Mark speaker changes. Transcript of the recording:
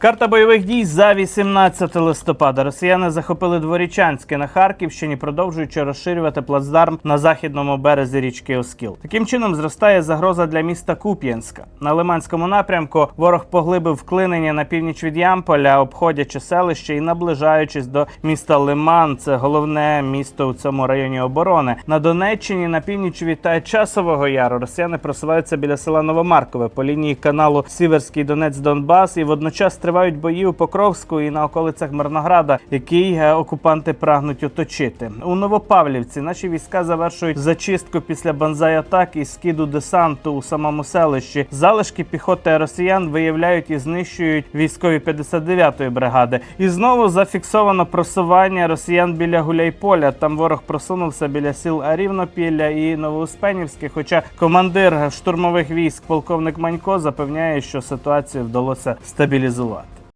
Speaker 1: Карта бойових дій за 18 листопада. Росіяни захопили Дворічанське на Харківщині, продовжуючи розширювати плацдарм на західному березі річки Оскіл. Таким чином зростає загроза для міста Куп'янська. На Лиманському напрямку ворог поглибив вклинення на північ від Ямполя, обходячи селище і наближаючись до міста Лиман. Це головне місто у цьому районі оборони. На Донеччині на північ від Часового Яру росіяни просуваються біля села Новомаркове по лінії каналу Сіверський Донець Донбас і водночас тривають бої у Покровську і на околицях Мирнограда, який е, окупанти прагнуть оточити. У Новопавлівці наші війська завершують зачистку після банзай-атак і скиду десанту у самому селищі. Залишки піхоти росіян виявляють і знищують військові 59-ї бригади. І знову зафіксовано просування росіян біля Гуляйполя. Там ворог просунувся біля сіл Рівнопілля і Новоуспенівське. Хоча командир штурмових військ, полковник Манько, запевняє, що ситуацію вдалося стабілізувати.